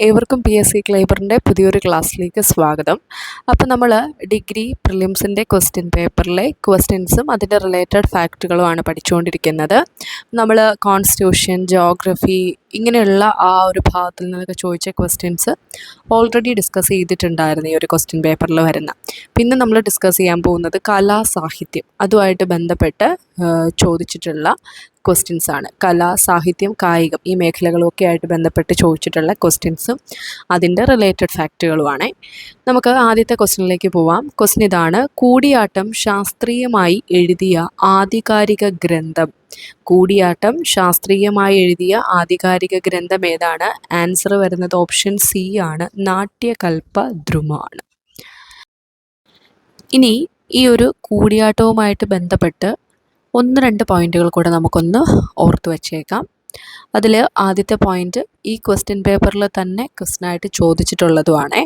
ഏവർക്കും P S C ക്ലൈബറിന്റെ പുതിയൊരു ക്ലാസ്സിലേക്ക് സ്വാഗതം. അപ്പോൾ നമ്മൾ ഡിഗ്രി പ്രിലിംസിന്റെ ക്വസ്റ്റ്യൻ പേപ്പറിലെ ക്വസ്റ്റ്യൻസും അതിന്റെ റിലേറ്റഡ് ഫാക്റ്റുകളുമാണ് പഠിച്ചുകൊണ്ടിരിക്കുന്നത്. നമ്മൾ കോൺസ്റ്റിറ്റ്യൂഷൻ ജോഗ്രഫി ഇങ്ങനെയുള്ള ആ ഒരു ഭാഗത്തിൽ നിന്നൊക്കെ ചോദിച്ച ക്വസ്റ്റ്യൻസ് ഓൾറെഡി ഡിസ്കസ് ചെയ്തിട്ടുണ്ടായിരുന്നു ഈ ഒരു ക്വസ്റ്റ്യൻ പേപ്പറിൽ വരുന്ന. പിന്നെ നമ്മൾ ഡിസ്കസ് ചെയ്യാൻ പോകുന്നത് കലാസാഹിത്യം അതുമായിട്ട് ബന്ധപ്പെട്ട് ചോദിച്ചിട്ടുള്ള ക്വസ്റ്റ്യൻസ് ആണ്. കല സാഹിത്യം കായികം ഈ മേഖലകളൊക്കെ ആയിട്ട് ബന്ധപ്പെട്ട് ചോദിച്ചിട്ടുള്ള ക്വസ്റ്റ്യൻസും അതിന്റെ റിലേറ്റഡ് ഫാക്റ്റുകളുമാണ് നമുക്ക് ആദ്യത്തെ ക്വസ്റ്റ്യനിലേക്ക് പോവാം. ക്വസ്റ്റ്യൻ ഇതാണ് കൂടിയാട്ടം ശാസ്ത്രീയമായി എഴുതിയ ആധികാരിക ഗ്രന്ഥം. കൂടിയാട്ടം ശാസ്ത്രീയമായി എഴുതിയ ആധികാരിക ഗ്രന്ഥം ഏതാണ്? ആൻസർ വരുന്നത് ഓപ്ഷൻ സി ആണ് നാട്യകൽപ്പ ദ്രുമാണ് ഇനി ഈ ഒരു കൂടിയാട്ടവുമായിട്ട് ബന്ധപ്പെട്ട് ഒന്ന് രണ്ട് പോയിന്റുകൾ കൂടെ നമുക്കൊന്ന് ഓർത്ത് വച്ചേക്കാം. അതിൽ ആദ്യത്തെ പോയിന്റ് ഈ ക്വസ്റ്റ്യൻ പേപ്പറിൽ തന്നെ ക്വസ്റ്റ്യനായിട്ട് ചോദിച്ചിട്ടുള്ളതുമാണ്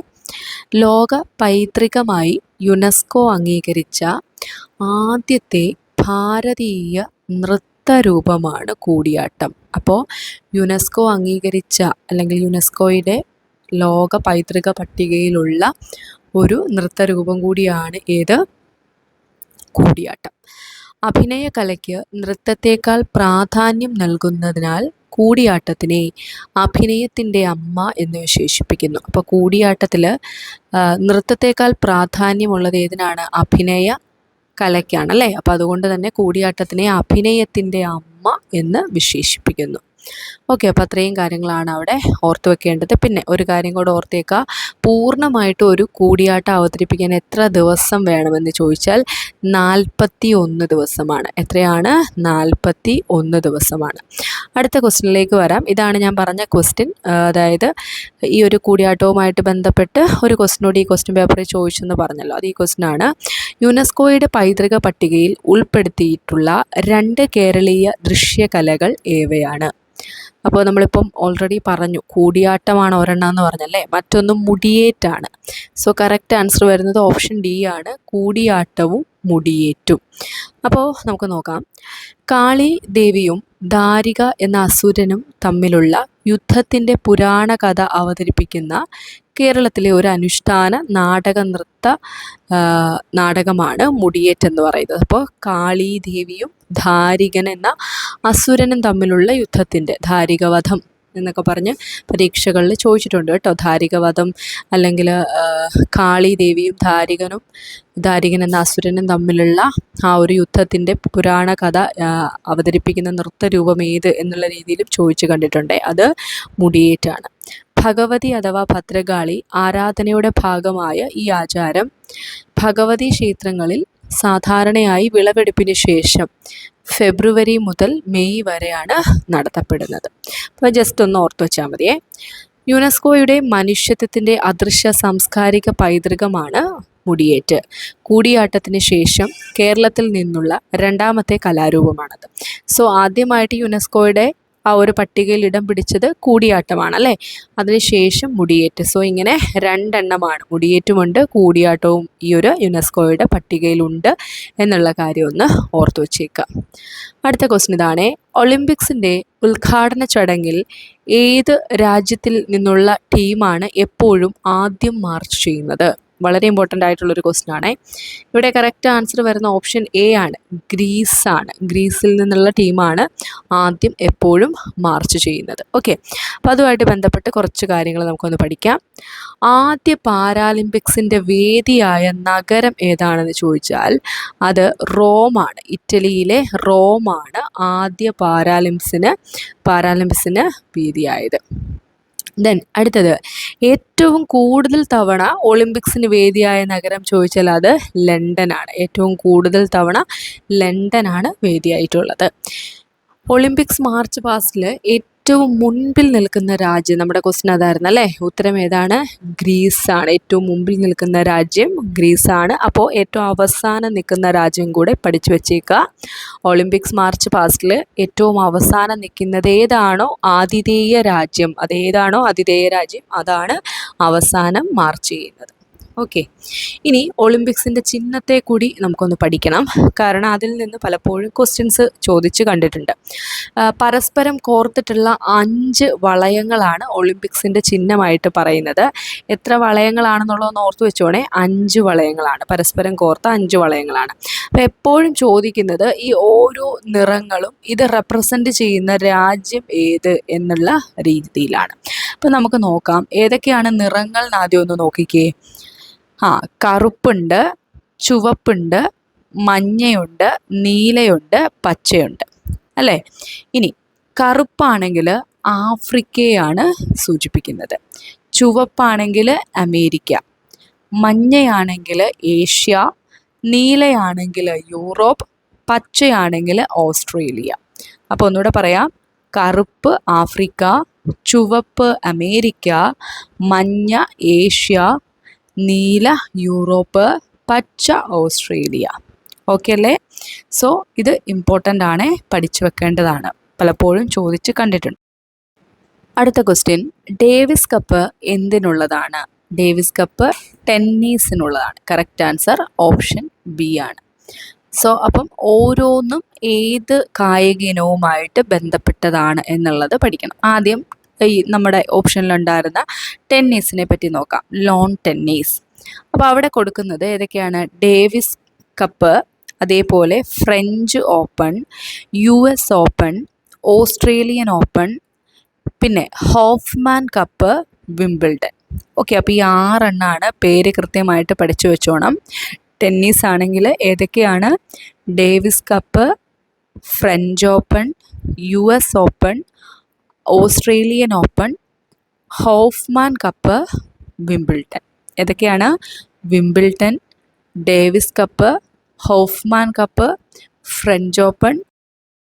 ലോക പൈതൃകമായി യുനെസ്കോ അംഗീകരിച്ച ആദ്യത്തെ ഭാരതീയ നൃത്തരൂപമാണ് കൂടിയാട്ടം. അപ്പോൾ യുനെസ്കോ അംഗീകരിച്ച അല്ലെങ്കിൽ യുനെസ്കോയുടെ ലോക പൈതൃക പട്ടികയിലുള്ള ഒരു നൃത്തരൂപം കൂടിയാണ് ഏത്? കൂടിയാട്ടം. അഭിനയ കലയ്ക്ക് നൃത്തത്തേക്കാൾ പ്രാധാന്യം നൽകുന്നതിനാൽ കൂടിയാട്ടത്തിനെ അഭിനയത്തിന്റെ അമ്മ എന്ന് വിശേഷിപ്പിക്കുന്നു. അപ്പോൾ കൂടിയാട്ടത്തിൽ നൃത്തത്തേക്കാൾ പ്രാധാന്യമുള്ളത് ഏതിനാണ്? അഭിനയ കലയ്ക്കാണ് അല്ലേ? അപ്പോൾ അതുകൊണ്ട് തന്നെ കൂടിയാട്ടത്തിനെ അഭിനയത്തിന്റെ അമ്മ എന്ന് വിശേഷിപ്പിക്കുന്നു. ഓക്കെ അപ്പോൾ അത്രയും കാര്യങ്ങളാണ് അവിടെ ഓർത്ത് വെക്കേണ്ടത്. പിന്നെ ഒരു കാര്യം കൂടെ ഓർത്തേക്കുക പൂർണമായിട്ടും ഒരു കൂടിയാട്ടം അവതരിപ്പിക്കാൻ എത്ര ദിവസം വേണമെന്ന് ചോദിച്ചാൽ നാൽപ്പത്തി ഒന്ന് ദിവസമാണ്. എത്രയാണ്? നാൽപ്പത്തി ഒന്ന് ദിവസമാണ്. അടുത്ത ക്വസ്റ്റ്യനിലേക്ക് വരാം. ഇതാണ് ഞാൻ പറഞ്ഞ ക്വസ്റ്റ്യൻ. അതായത് ഈ ഒരു കൂടിയാട്ടവുമായിട്ട് ബന്ധപ്പെട്ട് ഒരു ക്വസ്റ്റിനോട് ഈ ക്വസ്റ്റ്യൻ പേപ്പറിൽ ചോദിച്ചെന്ന് പറഞ്ഞല്ലോ. അത് ഈ ക്വസ്റ്റ്യനാണ് യുനെസ്കോയുടെ പൈതൃക പട്ടികയിൽ ഉൾപ്പെടുത്തിയിട്ടുള്ള രണ്ട് കേരളീയ ദൃശ്യകലകൾ ഏവയാണ്? അപ്പോൾ നമ്മളിപ്പം ഓൾറെഡി പറഞ്ഞു കൂടിയാട്ടമാണ് ഒരെണ്ണം എന്ന് പറഞ്ഞല്ലേ? മറ്റൊന്ന് മുടിയേറ്റാണ്. സോ കറക്റ്റ് ആൻസർ വരുന്നത് ഓപ്ഷൻ ഡി ആണ്. കൂടിയാട്ടവും മുടിയേറ്റും. അപ്പോൾ നമുക്ക് നോക്കാം. കാളി ദേവിയും ദാരിക എന്ന അസുരനും തമ്മിലുള്ള യുദ്ധത്തിന്റെ പുരാണ കഥ അവതരിപ്പിക്കുന്ന കേരളത്തിലെ ഒരു അനുഷ്ഠാന നാടക നൃത്ത നാടകമാണ് മുടിയേറ്റ് എന്ന് പറയുന്നത്. അപ്പോൾ കാളി ദേവിയും ധാരികൻ എന്ന അസുരനും തമ്മിലുള്ള യുദ്ധത്തിന്റെ ധാരികവധം എന്നൊക്കെ പറഞ്ഞ് പരീക്ഷകളിൽ ചോദിച്ചിട്ടുണ്ട് കേട്ടോ. ധാരികവധം അല്ലെങ്കിൽ കാളി ദേവിയും ധാരികനും ധാരികൻ എന്ന അസുരനും തമ്മിലുള്ള ആ ഒരു യുദ്ധത്തിന്റെ പുരാണ കഥ അവതരിപ്പിക്കുന്ന നൃത്തരൂപം ഏത് എന്നുള്ള രീതിയിലും ചോദിച്ചു കണ്ടിട്ടുണ്ട്. അത് മുടിയേറ്റാണ്. ഭഗവതി അഥവാ ഭദ്രകാളി ആരാധനയുടെ ഭാഗമായ ഈ ആചാരം ഭഗവതി ക്ഷേത്രങ്ങളിൽ സാധാരണയായി വിളവെടുപ്പിന് ശേഷം ഫെബ്രുവരി മുതൽ മെയ് വരെയാണ് നടത്തപ്പെടുന്നത്. അപ്പോൾ ജസ്റ്റ് ഒന്ന് ഓർത്തു വെച്ചാൽ മതിയേ. യുനെസ്കോയുടെ മനുഷ്യത്വത്തിന്റെ അദൃശ്യ സാംസ്കാരിക പൈതൃകമാണ് മുടിയേറ്റ്. കൂടിയാട്ടത്തിന് ശേഷം കേരളത്തിൽ നിന്നുള്ള രണ്ടാമത്തെ കലാരൂപമാണത്. സോ ആദ്യമായിട്ട് യുനെസ്കോയുടെ ആ ഒരു പട്ടികയിൽ ഇടം പിടിച്ചത് കൂടിയാട്ടമാണ് അല്ലേ അതിനുശേഷം മുടിയേറ്റ്. സോ ഇങ്ങനെ രണ്ടെണ്ണമാണ്. മുടിയേറ്റുമുണ്ട് കൂടിയാട്ടവും ഈ ഒരു യുനെസ്കോയുടെ പട്ടികയിലുണ്ട് എന്നുള്ള കാര്യം ഒന്ന് ഓർത്തു വച്ചേക്കാം. അടുത്ത ക്വസ്റ്റ്യൻ ഇതാണ്. ഒളിമ്പിക്സിന്റെ ഉദ്ഘാടന ചടങ്ങിൽ ഏത് രാജ്യത്തിൽ നിന്നുള്ള ടീമാണ് എപ്പോഴും ആദ്യം മാർച്ച് ചെയ്യുന്നത്? വളരെ ഇമ്പോർട്ടന്റ് ആയിട്ടുള്ളൊരു ക്വസ്റ്റ്യൻ ആണ്. ഇവിടെ കറക്റ്റ് ആൻസർ വരുന്ന ഓപ്ഷൻ എ ആണ്. ഗ്രീസ് ആണ്. ഗ്രീസിൽ നിന്നുള്ള ടീമാണ് ആദ്യം എപ്പോഴും മാർച്ച് ചെയ്യുന്നത്. ഓക്കെ അപ്പോൾ അതുമായിട്ട് ബന്ധപ്പെട്ട് കുറച്ച് കാര്യങ്ങൾ നമുക്കൊന്ന് പഠിക്കാം. ആദ്യ പാരാലിമ്പിക്സിന്റെ വേദിയായ നഗരം ഏതാണെന്ന് ചോദിച്ചാൽ അത് റോമാണ് ഇറ്റലിയിലെ റോമാണ് ആദ്യ പാരാലിമ്പ്സിന് പാരാലിമ്പിക്സിന് വേദിയായത്. ദെൻ അടുത്തത് ഏറ്റവും കൂടുതൽ തവണ ഒളിമ്പിക്സിന് വേദിയായ നഗരം ചോദിച്ചാൽ അത് ലണ്ടനാണ്. ഏറ്റവും കൂടുതൽ തവണ ലണ്ടനാണ് വേദിയായിട്ടുള്ളത്. ഒളിമ്പിക്സ് മാർച്ച് പാസ്റ്റിൽ ഏറ്റവും മുൻപിൽ നിൽക്കുന്ന രാജ്യം നമ്മുടെ ക്വസ്റ്റിൻ അതായിരുന്നു അല്ലേ? ഉത്തരം ഏതാണ്? ഗ്രീസാണ്. ഏറ്റവും മുമ്പിൽ നിൽക്കുന്ന രാജ്യം ഗ്രീസാണ്. അപ്പോൾ ഏറ്റവും അവസാനം നിൽക്കുന്ന രാജ്യം കൂടെ പഠിച്ചു വെച്ചേക്കുക ഒളിമ്പിക്സ് മാർച്ച് പാസ്റ്റിൽ ഏറ്റവും അവസാനം നിൽക്കുന്നത് ഏതാണോ? ആതിഥേയ രാജ്യം. അതേതാണോ ആതിഥേയ രാജ്യം. അതാണ് അവസാനം മാർച്ച് ചെയ്യുന്നത്. ഓക്കെ ഇനി ഒളിമ്പിക്സിന്റെ ചിഹ്നത്തെ കൂടി നമുക്കൊന്ന് പഠിക്കണം. കാരണം അതിൽ നിന്ന് പലപ്പോഴും ക്വസ്റ്റ്യൻസ് ചോദിച്ച് കണ്ടിട്ടുണ്ട്. പരസ്പരം കോർത്തിട്ടുള്ള അഞ്ച് വളയങ്ങളാണ് ഒളിമ്പിക്സിന്റെ ചിഹ്നമായിട്ട് പറയുന്നത്. എത്ര വളയങ്ങളാണെന്നുള്ളതെന്ന് ഓർത്ത് വെച്ചോണേ. അഞ്ച് വളയങ്ങളാണ്. പരസ്പരം കോർത്ത അഞ്ച് വളയങ്ങളാണ്. അപ്പോൾ എപ്പോഴും ചോദിക്കുന്നത് ഈ ഓരോ നിറങ്ങളും ഇത് റെപ്രസെന്റ് ചെയ്യുന്ന രാജ്യം ഏത് എന്നുള്ള രീതിയിലാണ്. അപ്പോൾ നമുക്ക് നോക്കാം. ഏതൊക്കെയാണ് നിറങ്ങൾ എന്നാദ്യം ഒന്ന് നോക്കിക്കേ. ആ കറുപ്പുണ്ട് ചുവപ്പുണ്ട് മഞ്ഞയുണ്ട് നീലയുണ്ട് പച്ചയുണ്ട്. അല്ലേ? ഇനി കറുപ്പാണെങ്കിൽ ആഫ്രിക്കയാണ് സൂചിപ്പിക്കുന്നത്. ചുവപ്പാണെങ്കിൽ അമേരിക്ക. മഞ്ഞയാണെങ്കിൽ ഏഷ്യ. നീലയാണെങ്കിൽ യൂറോപ്പ്. പച്ചയാണെങ്കിൽ ഓസ്ട്രേലിയ. അപ്പോൾ ഒന്നുകൂടെ പറയാം. കറുപ്പ് ആഫ്രിക്ക ചുവപ്പ് അമേരിക്ക മഞ്ഞ ഏഷ്യ നീല യൂറോപ്പ് പച്ച ഓസ്ട്രേലിയ. ഓക്കെ അല്ലേ? സോ ഇത് ഇമ്പോർട്ടന്റ് ആണ് പഠിച്ചു വെക്കേണ്ടതാണ്. പലപ്പോഴും ചോദിച്ച് കണ്ടിട്ടുണ്ട്. അടുത്ത ക്വസ്റ്റ്യൻ ഡേവിസ് കപ്പ് എന്തിനുള്ളതാണ്? ഡേവിസ് കപ്പ് ടെന്നീസിനുള്ളതാണ് കറക്റ്റ് ആൻസർ ഓപ്ഷൻ ബി ആണ്. സോ അപ്പം ഓരോന്നും ഏത് കായിക ഇനവുമായിട്ട് ബന്ധപ്പെട്ടതാണ് എന്നുള്ളത് പഠിക്കണം. ആദ്യം ഈ നമ്മുടെ ഓപ്ഷനിലുണ്ടായിരുന്ന ടെന്നീസിനെ പറ്റി നോക്കാം. ലോൺ ടെന്നീസ് അപ്പോൾ അവിടെ കൊടുക്കുന്നത് ഏതൊക്കെയാണ്? ഡേവിസ് കപ്പ് അതേപോലെ French open U S open Australian open പിന്നെ ഹോഫ്മാൻ കപ്പ് വിംബിൾഡൺ ഓക്കെ അപ്പോൾ ഈ ആറെണ്ണാണ് പേര് കൃത്യമായിട്ട് പഠിച്ചു വെച്ചോണം. ടെന്നീസ് ആണെങ്കിൽ ഏതൊക്കെയാണ്? Davis cup French open U S open Australian open Hopman cup Wimbledon. ഏതൊക്കെയാണ്? Wimbledon Davis cup Hopman cup French open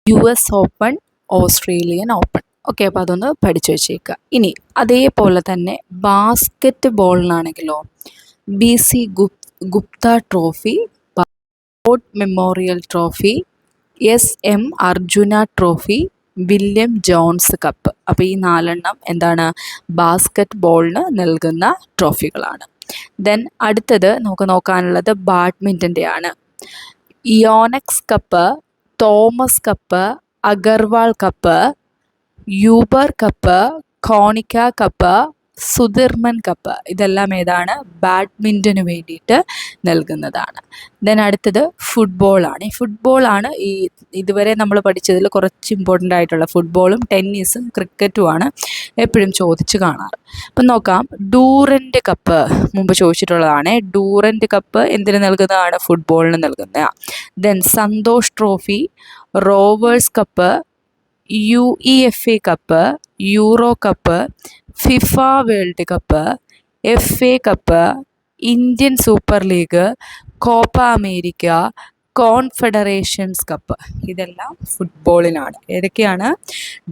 U S open Australian open. Okay അപ്പോൾ അതൊന്ന് പഠിച്ചു വെച്ചേക്കുക ഇനി അതേപോലെ തന്നെ ബാസ്ക്കറ്റ് ബോളിനാണെങ്കിലോ B C ഗുപ് Gupta trophy memorial trophy S M Arjuna trophy William Jones cup. അപ്പോൾ ഈ നാലെണ്ണം എന്താണ്? ബാസ്ക്കറ്റ് ബോളിന് നൽകുന്ന ട്രോഫികളാണ്. ദെൻ അടുത്തത് നമുക്ക് നോക്കാനുള്ളത് ബാഡ്മിന്റന്റെ ആണ് Yonex cup Thomas cup Agarwal cup Uber cup Konica cup Sudirman cup. ഇതെല്ലാം ഏതാണ്? ബാഡ്മിന്റന് വേണ്ടിയിട്ട് നൽകുന്നതാണ്. ദെൻ അടുത്തത് ഫുട്ബോളാണ് ഈ ഫുട്ബോളാണ് ഈ ഇതുവരെ നമ്മൾ പഠിച്ചതിൽ കുറച്ച് ഇമ്പോർട്ടന്റ് ആയിട്ടുള്ള ഫുട്ബോളും ടെന്നീസും ക്രിക്കറ്റുമാണ് എപ്പോഴും ചോദിച്ചു കാണാറ്. അപ്പം നോക്കാം. ഡൂറന്റ് കപ്പ് മുമ്പ് ചോദിച്ചിട്ടുള്ളതാണ്. ഡൂറന്റ് കപ്പ് എന്തിന് നൽകുന്നതാണ്? ഫുട്ബോളിന് നൽകുന്ന. Then Santosh trophy Rovers cup U E F A cup Euro cup FIFA world cup F A cup Indian super league Copa America Confederations cup. ഇതെല്ലാം ഫുട്ബോളിനാണ്. ഏതൊക്കെയാണ്?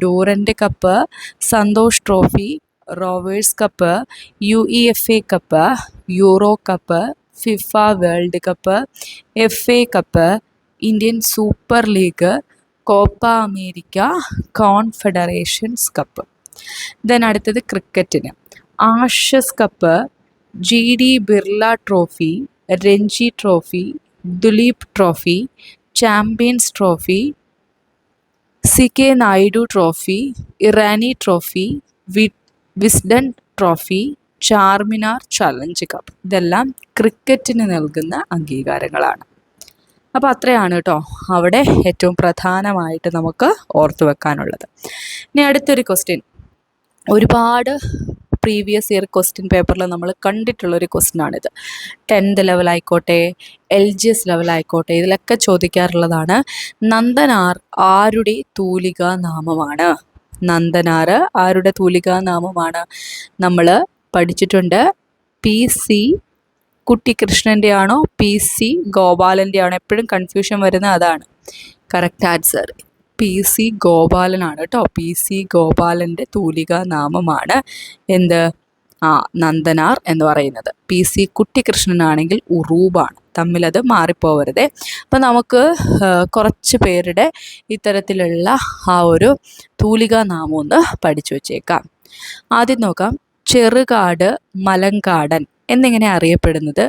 Durand cup Santosh trophy Rovers cup U E F A cup Euro cup FIFA world cup F A cup Indian super league Copa America Confederations cup. Then അടുത്തത് ക്രിക്കറ്റിന്. Ashes cup G D Birla trophy Ranji trophy Duleep trophy Champions trophy C K Naidu trophy Irani trophy V Wisden trophy Charminar challenge cup ഇതെല്ലാം ക്രിക്കറ്റിന് നൽകുന്ന അംഗീകാരങ്ങളാണ്. അപ്പോൾ അത്രയാണ് കേട്ടോ അവിടെ ഏറ്റവും പ്രധാനമായിട്ട് നമുക്ക് ഓർത്തു വെക്കാനുള്ളത് ഇനി അടുത്തൊരു ക്വസ്റ്റ്യൻ ഒരുപാട് പ്രീവിയസ് ഇയർ ക്വസ്റ്റ്യൻ പേപ്പറിൽ നമ്മൾ കണ്ടിട്ടുള്ളൊരു ക്വസ്റ്റ്യൻ ആണിത്. ടെൻത്ത് ലെവലായിക്കോട്ടെ എൽ ജി എസ് ലെവലായിക്കോട്ടെ ഇതിലൊക്കെ ചോദിക്കാറുള്ളതാണ് നന്ദനാർ ആരുടെ തൂലിക നാമമാണ്? നന്ദനാർ ആരുടെ തൂലിക നാമമാണ്? നമ്മൾ പഠിച്ചിട്ടുണ്ട് പി സി കുട്ടിക്കൃഷ്ണന്റെ ആണോ പി സി ഗോപാലന്റെ ആണോ? എപ്പോഴും കൺഫ്യൂഷൻ വരുന്ന അതാണ്. കറക്റ്റ് ആൻസർ പി സി ഗോപാലനാണ് കേട്ടോ. പി സി ഗോപാലന്റെ തൂലിക നാമമാണ് എന്ത്? ആ നന്ദനാർ എന്ന് പറയുന്നത്. പി സി കുട്ടിക്കൃഷ്ണനാണെങ്കിൽ ഉറൂബാണ്. തമ്മിലത് മാറിപ്പോവരുതേ. അപ്പം നമുക്ക് കുറച്ച് പേരുടെ ഇത്തരത്തിലുള്ള ആ ഒരു തൂലിക നാമം ഒന്ന് പഠിച്ചു വച്ചേക്കാം. ആദ്യം നോക്കാം. ചെറുകാട് മലങ്കാടൻ എന്നിങ്ങനെ അറിയപ്പെടുന്നത്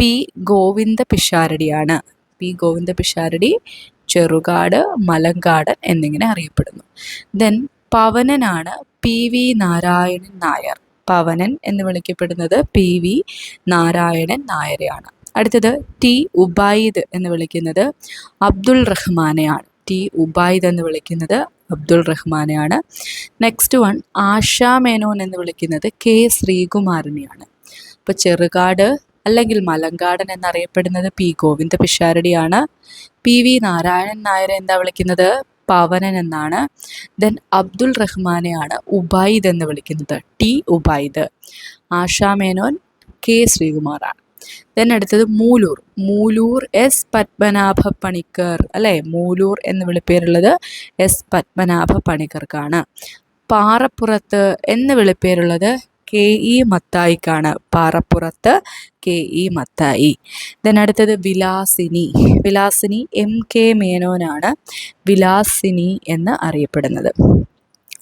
പി ഗോവിന്ദ പിഷാരടിയാണ്. പി ഗോവിന്ദ പിഷാരടി ചെറുകാട് മലങ്കാട് എന്നിങ്ങനെ അറിയപ്പെടുന്നു. ദെൻ പവനനാണ് പി വി നാരായണൻ നായർ. പവനൻ എന്ന് വിളിക്കപ്പെടുന്നത് പി വി നാരായണൻ നായരെയാണ്. അടുത്തത് ടി ഉബൈദ് എന്ന് വിളിക്കുന്നത് അബ്ദുൾ റഹ്മാനെയാണ്. ടി ഉബൈദ് എന്ന് വിളിക്കുന്നത് അബ്ദുൾ റഹ്മാനെയാണ്. നെക്സ്റ്റ് വൺ ആശാ മേനോൻ എന്ന് വിളിക്കുന്നത് കെ ശ്രീകുമാരനെയാണ് അപ്പോൾ ചെറുകാട് അല്ലെങ്കിൽ മലങ്കാടൻ എന്നറിയപ്പെടുന്നത് പി. ഗോവിന്ദ പിഷാരടിയാണ്. പി. വി. നാരായണൻ നായർ എന്താ വിളിക്കുന്നത്? പവനൻ എന്നാണ്. ദെൻ അബ്ദുൾ റഹ്മാനെയാണ് ഉബൈദ് എന്ന് വിളിക്കുന്നത്. ടി. ഉബൈദ്. ആഷാ മേനോൻ കെ. ശ്രീകുമാറാണ്. ദെൻ അടുത്തത് മൂലൂർ. മൂലൂർ എസ്. പത്മനാഭ പണിക്കർ അല്ലേ? മൂലൂർ എന്ന് വിളിപ്പേരുള്ളത് എസ്. പത്മനാഭ പണിക്കർക്കാണ്. പാറപ്പുറത്ത് എന്ന് വിളിപ്പേരുള്ളത് കെ ഇ മത്തായിക്കാണ് പാറപ്പുറത്ത് കെ ഇ മത്തായി. ദെൻ അടുത്തത് വിലാസിനി. വിലാസിനി എം കെ മേനോനാണ് വിലാസിനി എന്ന് അറിയപ്പെടുന്നത്.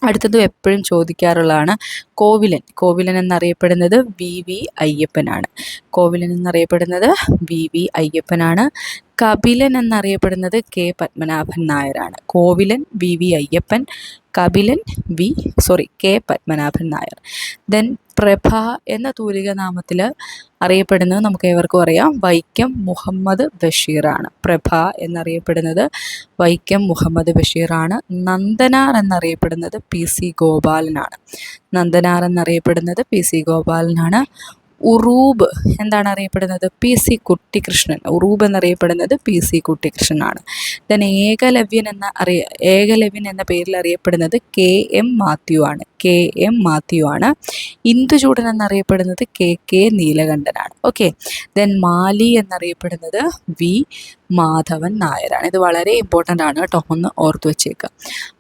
അടുത്തതും എപ്പോഴും ചോദിക്കാറുള്ളതാണ് കോവിലൻ. കോവിലൻ എന്നറിയപ്പെടുന്നത് വി വി അയ്യപ്പനാണ്. കോവിലൻ എന്നറിയപ്പെടുന്നത് വി വി അയ്യപ്പനാണ്. കപിലൻ എന്നറിയപ്പെടുന്നത് കെ പത്മനാഭൻ നായരാണ്. Kovilan V V Ayyappan Kapilan V sorry K Padmanabhan Nair. Then Prabha എന്ന തൂലിക നാമത്തിൽ അറിയപ്പെടുന്നത് നമുക്ക് ഏവർക്കും അറിയാം. വൈക്കം മുഹമ്മദ് ബഷീറാണ്. പ്രഭ എന്നറിയപ്പെടുന്നത് വൈക്കം മുഹമ്മദ് ബഷീറാണ്. നന്ദനാർ എന്നറിയപ്പെടുന്നത് പി സി ഗോപാലനാണ്. നന്ദനാർ എന്നറിയപ്പെടുന്നത് പി സി ഗോപാലനാണ്. ഉറൂബ് എന്താണ് അറിയപ്പെടുന്നത്? പി സി കുട്ടിക്കൃഷ്ണൻ ഉറൂബ് എന്നറിയപ്പെടുന്നത് പി സി കുട്ടിക്കൃഷ്ണനാണ് ദെൻ ഏകലവ്യൻ എന്ന അറിയ ഏകലവ്യൻ എന്ന പേരിൽ അറിയപ്പെടുന്നത് കെ എം മാത്യു ആണ്. കെ എം മാത്യു ആണ്. ഇന്ദുചൂടൻ എന്നറിയപ്പെടുന്നത് കെ കെ നീലകണ്ഠനാണ്. ഓക്കെ. ദെൻ മാലി എന്നറിയപ്പെടുന്നത് വി മാധവൻ നായരാണ് ഇത് വളരെ ഇമ്പോർട്ടന്റ് ആണ് കേട്ടോ. ഒന്ന് ഓർത്ത് വച്ചേക്കുക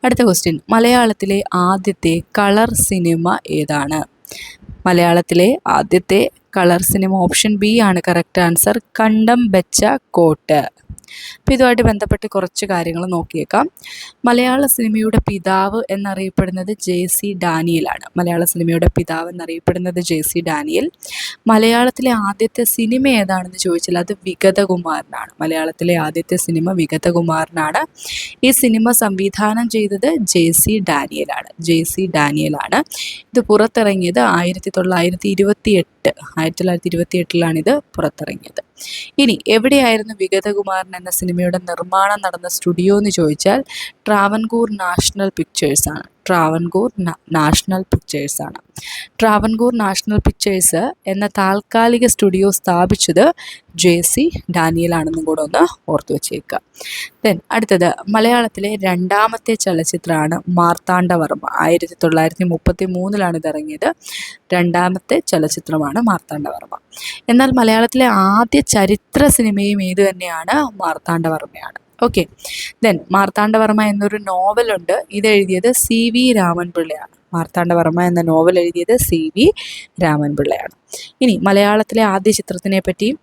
അടുത്ത ക്വസ്റ്റ്യൻ മലയാളത്തിലെ ആദ്യത്തെ കളർ സിനിമ ഏതാണ്? മലയാളത്തിലെ ആദ്യത്തെ കളർ സിനിമ ഓപ്ഷൻ ബി ആണ് correct answer Kandam Becha coat. അപ്പം ഇതുമായിട്ട് ബന്ധപ്പെട്ട് കുറച്ച് കാര്യങ്ങൾ നോക്കിയേക്കാം. മലയാള സിനിമയുടെ പിതാവ് എന്നറിയപ്പെടുന്നത് ജെ സി ഡാനിയലാണ്. മലയാള സിനിമയുടെ പിതാവ് എന്നറിയപ്പെടുന്നത് ജെ സി ഡാനിയൽ. മലയാളത്തിലെ ആദ്യത്തെ സിനിമ ഏതാണെന്ന് ചോദിച്ചാൽ അത് വിഗതകുമാരനാണ്. മലയാളത്തിലെ ആദ്യത്തെ സിനിമ വിഗതകുമാരനാണ്. ഈ സിനിമ സംവിധാനം ചെയ്തത് ജെ സി ഡാനിയലാണ്. ജെ സി ഡാനിയലാണ്. ഇത് പുറത്തിറങ്ങിയത് ആയിരത്തി തൊള്ളായിരത്തി ഇരുപത്തി എട്ട് ആയിരത്തി തൊള്ളായിരത്തി ഇരുപത്തി എട്ടിലാണ് ഇത് പുറത്തിറങ്ങിയത്. ഇനി എവിടെയായിരുന്നു വിഗതകുമാരൻ എന്ന സിനിമയുടെ നിർമ്മാണം നടന്ന സ്റ്റുഡിയോ എന്ന് ചോദിച്ചാൽ ട്രാവൻകൂർ നാഷണൽ പിക്ചേഴ്സാണ്. ട്രാവൻകൂർ നാഷണൽ പിക്ചേഴ്സാണ് ട്രാവൻകൂർ നാഷണൽ പിക്ചേഴ്സ് എന്ന താൽക്കാലിക സ്റ്റുഡിയോ സ്ഥാപിച്ചത് ജെ സി ഡാനിയലാണെന്നും കൂടെ ഒന്ന് ഓർത്തു വച്ചേക്കുക ദെൻ അടുത്തത് മലയാളത്തിലെ രണ്ടാമത്തെ ചലച്ചിത്രമാണ് മാർത്താണ്ഡവർമ്മ. ആയിരത്തി തൊള്ളായിരത്തി മുപ്പത്തി മൂന്നിലാണ് ഇതിറങ്ങിയത്. രണ്ടാമത്തെ ചലച്ചിത്രമാണ് മാർത്താണ്ഡവർമ്മ. എന്നാൽ മലയാളത്തിലെ ആദ്യ ചരിത്ര സിനിമയും ഏത് തന്നെയാണ്? മാർത്താണ്ഡവർമ്മയാണ്. ഓക്കെ ദെൻ മാർത്താണ്ഡവർമ്മ എന്നൊരു നോവലുണ്ട് ഇത് എഴുതിയത് സി വി രാമൻപിള്ളയാണ് മാർത്താണ്ഡവർമ്മ എന്ന നോവൽ എഴുതിയത് സി വി രാമൻപിള്ളയാണ് ഇനി മലയാളത്തിലെ ആദ്യ ചിത്രത്തിനെ പറ്റിയും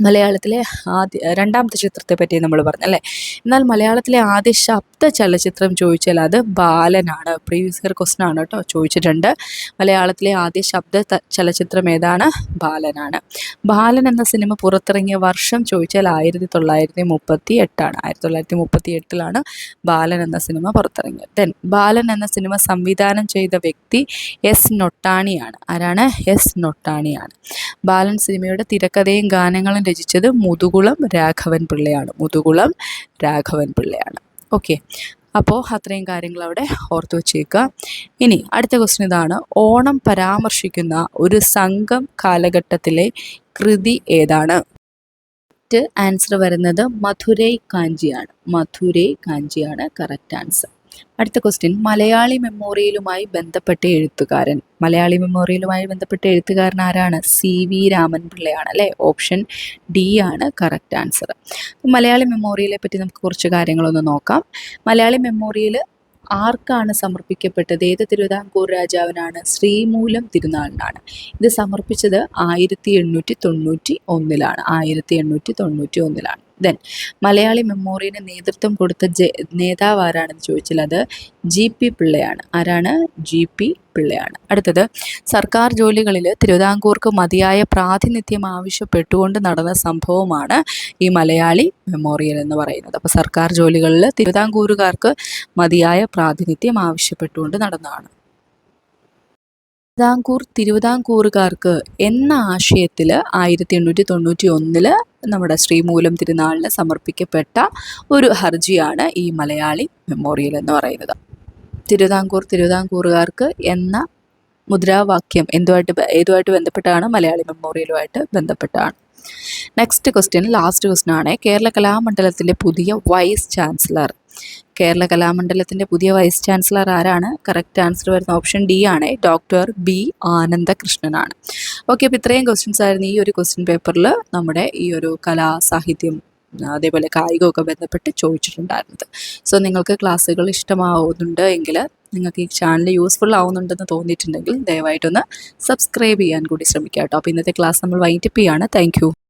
മലയാളത്തിലെ ആദ്യ രണ്ടാമത്തെ ചിത്രത്തെ പറ്റി നമ്മൾ പറഞ്ഞു അല്ലേ? എന്നാൽ മലയാളത്തിലെ ആദ്യ ശബ്ദ ചലച്ചിത്രം ചോദിച്ചാൽ അത് ബാലനാണ്. പ്രീവിയസ് ഇയർ ക്വസ്റ്റൻ ആണ് കേട്ടോ ചോദിച്ചിട്ടുണ്ട്. മലയാളത്തിലെ ആദ്യ ശബ്ദ ചലച്ചിത്രം ഏതാണ്? ബാലനാണ്. ബാലൻ എന്ന സിനിമ പുറത്തിറങ്ങിയ വർഷം ചോദിച്ചാൽ ആയിരത്തി തൊള്ളായിരത്തി മുപ്പത്തി എട്ടാണ് ആയിരത്തി തൊള്ളായിരത്തി മുപ്പത്തി എട്ടിലാണ് ബാലൻ എന്ന സിനിമ പുറത്തിറങ്ങിയത്. ദെൻ ബാലൻ എന്ന സിനിമ സംവിധാനം ചെയ്ത വ്യക്തി എസ് നൊട്ടാണിയാണ്. ആരാണ്? എസ് നൊട്ടാണിയാണ്. ബാലൻ സിനിമയുടെ തിരക്കഥയും ഗാനങ്ങളും രചിച്ചത് മുതുകുളം രാഘവൻ പിള്ളയാണ്. മുതുകുളം രാഘവൻ പിള്ളയാണ്. ഓക്കെ അപ്പോൾ അത്രയും കാര്യങ്ങൾ അവിടെ ഓർത്തു വച്ചേക്കുക ഇനി അടുത്ത ക്വസ്റ്റ്യൻ ഇതാണ്. ഓണം പരാമർശിക്കുന്ന ഒരു സംഘം കാലഘട്ടത്തിലെ കൃതി ഏതാണ്? ആൻസർ വരുന്നത് മധുരൈ കാഞ്ചിയാണ്. മധുരൈ കാഞ്ചിയാണ് കറക്റ്റ് ആൻസർ അടുത്ത ക്വസ്റ്റ്യൻ മലയാളി മെമ്മോറിയലുമായി ബന്ധപ്പെട്ട എഴുത്തുകാരൻ. മലയാളി മെമ്മോറിയലുമായി ബന്ധപ്പെട്ട എഴുത്തുകാരൻ ആരാണ്? സി വി രാമൻപിള്ളയാണ് അല്ലേ? ഓപ്ഷൻ ഡി ആണ് കറക്റ്റ് ആൻസർ മലയാളി മെമ്മോറിയലെ പറ്റി നമുക്ക് കുറച്ച് കാര്യങ്ങളൊന്ന് നോക്കാം. മലയാളി മെമ്മോറിയൽ ആർക്കാണ് സമർപ്പിക്കപ്പെട്ടത്? ഏത് തിരുവിതാംകൂർ രാജാവിനാണ്? ശ്രീമൂലം തിരുനാളിനാണ്. ഇത് സമർപ്പിച്ചത് ആയിരത്തി എണ്ണൂറ്റി തൊണ്ണൂറ്റി ഒന്നിലാണ്. ആയിരത്തി എണ്ണൂറ്റി തൊണ്ണൂറ്റി ഒന്നിലാണ്. ദെൻ മലയാളി മെമ്മോറിയന് നേതൃത്വം കൊടുത്ത നേതാവ് ആരാണെന്ന് ചോദിച്ചാൽ അത് ജി പി പിള്ളയാണ്. ആരാണ്? ജി പി പിള്ളയാണ്. അടുത്തത് സർക്കാർ ജോലികളിൽ തിരുവിതാംകൂർക്ക് മതിയായ പ്രാതിനിധ്യം ആവശ്യപ്പെട്ടുകൊണ്ട് നടന്ന സംഭവമാണ് ഈ മലയാളി മെമ്മോറിയൽ എന്ന് പറയുന്നത്. അപ്പോൾ സർക്കാർ ജോലികളിൽ തിരുവിതാംകൂറുകാർക്ക് മതിയായ പ്രാതിനിധ്യം ആവശ്യപ്പെട്ടുകൊണ്ട് നടന്നതാണ്. തിരുവിതാംകൂർ തിരുവിതാംകൂറുകാർക്ക് എന്ന ആശയത്തിൽ ആയിരത്തി എണ്ണൂറ്റി തൊണ്ണൂറ്റി ഒന്നിൽ നമ്മുടെ ശ്രീമൂലം തിരുനാളിന് സമർപ്പിക്കപ്പെട്ട ഒരു ഹർജിയാണ് ഈ മലയാളി മെമ്മോറിയൽ എന്ന് പറയുന്നത്. തിരുവിതാംകൂർ തിരുവിതാംകൂറുകാർക്ക് എന്ന മുദ്രാവാക്യം എന്തുമായിട്ട് ഏതുമായിട്ട് ബന്ധപ്പെട്ടാണ്? മലയാളി മെമ്മോറിയലുമായിട്ട് ബന്ധപ്പെട്ടാണ്. നെക്സ്റ്റ് ക്വസ്റ്റ്യൻ ലാസ്റ്റ് ക്വസ്റ്റ്യൻ ആണ്. കേരള കലാമണ്ഡലത്തിലെ പുതിയ വൈസ് ചാൻസലർ കേരള കലാമണ്ഡലത്തിന്റെ പുതിയ വൈസ് ചാൻസലർ ആരാണ്? കറക്റ്റ് ആൻസർ വരുന്ന ഓപ്ഷൻ ഡി ആണ് ഡോക്ടർ ബി ആനന്ദകൃഷ്ണനാണ്. ഓക്കെ അപ്പോൾ ഇത്രയും ക്വസ്റ്റ്യൻസ് ആയിരുന്നു ഈ ഒരു ക്വസ്റ്റ്യൻ പേപ്പറിൽ നമ്മുടെ ഈ ഒരു കലാ സാഹിത്യം അതേപോലെ കായികമൊക്കെ ബന്ധപ്പെട്ട് ചോദിച്ചിട്ടുണ്ടായിരുന്നത്. സോ നിങ്ങൾക്ക് ക്ലാസ്സുകൾ ഇഷ്ടമാവുന്നുണ്ട് എങ്കിൽ നിങ്ങൾക്ക് ഈ ചാനൽ യൂസ്ഫുൾ ആവുന്നുണ്ടെന്ന് തോന്നിയിട്ടുണ്ടെങ്കിൽ ദയവായിട്ടൊന്ന് സബ്സ്ക്രൈബ് ചെയ്യാൻ കൂടി ശ്രമിക്കുക കേട്ടോ അപ്പോൾ ഇന്നത്തെ ക്ലാസ് നമ്മൾ വൈൻഡപ്പ് ചെയ്യാണ്. താങ്ക്